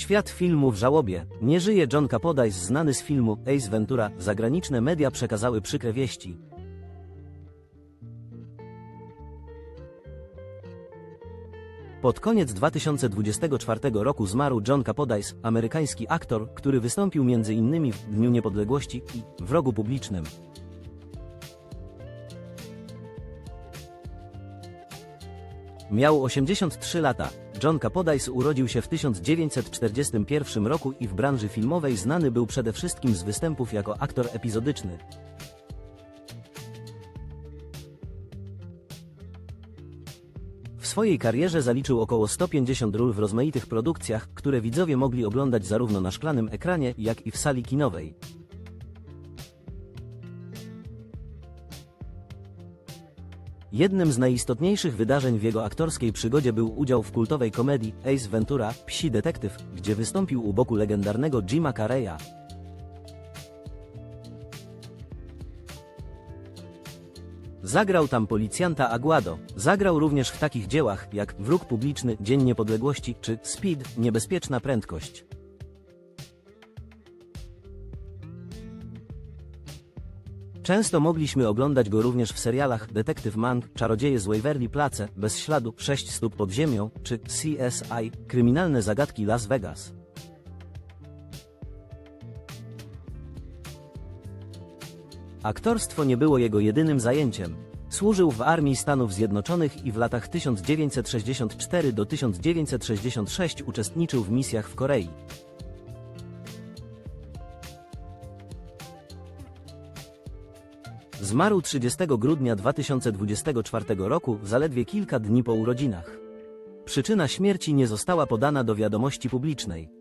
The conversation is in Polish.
Świat filmu w żałobie. Nie żyje John Capodice znany z filmu Ace Ventura. Zagraniczne media przekazały przykre wieści. Pod koniec 2024 roku zmarł John Capodice, amerykański aktor, który wystąpił m.in. w Dniu Niepodległości i w Rogu Publicznym. Miał 83 lata. John Capodice urodził się w 1941 roku i w branży filmowej znany był przede wszystkim z występów jako aktor epizodyczny. W swojej karierze zaliczył około 150 ról w rozmaitych produkcjach, które widzowie mogli oglądać zarówno na szklanym ekranie, jak i w sali kinowej. Jednym z najistotniejszych wydarzeń w jego aktorskiej przygodzie był udział w kultowej komedii Ace Ventura – Psi Detektyw, gdzie wystąpił u boku legendarnego Jima Carreya. Zagrał tam policjanta Aguado. Zagrał również w takich dziełach jak Wróg Publiczny, Dzień Niepodległości czy Speed – Niebezpieczna Prędkość. Często mogliśmy oglądać go również w serialach Detektyw Mank, Czarodzieje z Waverly Place, Bez śladu, 6 stóp pod ziemią, czy CSI, Kryminalne zagadki Las Vegas. Aktorstwo nie było jego jedynym zajęciem. Służył w Armii Stanów Zjednoczonych i w latach 1964 do 1966 uczestniczył w misjach w Korei. Zmarł 30 grudnia 2024 roku, zaledwie kilka dni po urodzinach. Przyczyna śmierci nie została podana do wiadomości publicznej.